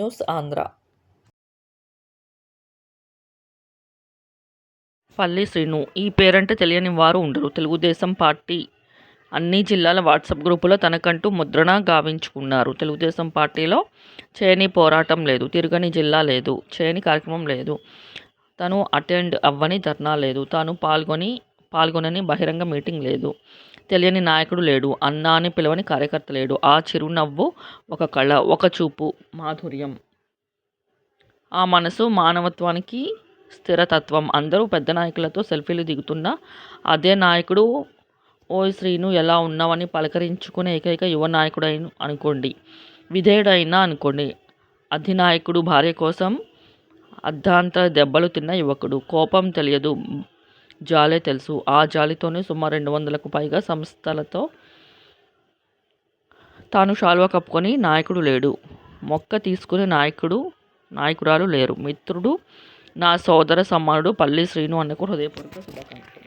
News Andhra పల్లి శ్రీను. ఈ పేరంటే తెలియని వారు ఉండరు. తెలుగుదేశం పార్టీ అన్ని జిల్లాల వాట్సాప్ గ్రూపులో తనకంటూ ముద్రణ గావించుకున్నారు. తెలుగుదేశం పార్టీలో చేయని పోరాటం లేదు. తిరగని జిల్లా లేదు. చేయని కార్యక్రమం లేదు. తను అటెండ్ అవ్వని ధర్నా లేదు. తాను పాల్గొని పాల్గొనని బహిరంగ మీటింగ్ లేదు. తెలియని నాయకుడు లేడు అన్నా అని పిలవని కార్యకర్త లేడు. ఆ చిరునవ్వు ఒక కళ ఒక చూపు మాధుర్యం. ఆ మనసు మానవత్వానికి స్థిరతత్వం. అందరూ పెద్ద నాయకులతో సెల్ఫీలు దిగుతున్న అదే నాయకుడు ఓ శ్రీను ఎలా ఉన్నావని పలకరించుకునే ఏకైక యువ నాయకుడైన అనుకోండి. విధేయుడైనా అనుకోండి. అధినాయకుడు భార్య కోసం అర్ధాంతర దెబ్బలు తిన్న యువకుడు. కోపం తెలియదు. జాలే తెలుసు. ఆ జాలితోనే సుమారు రెండు వందలకు పైగా సంస్థలతో తాను శాలువా కప్పుకొని నాయకుడు లేడు. మొక్క తీసుకునే నాయకుడు నాయకురాలు లేరు. మిత్రుడు నా సోదర సమానుడు పల్లి శ్రీను అన్నకు హృదయపూర్వక శుభాకాంక్షలు.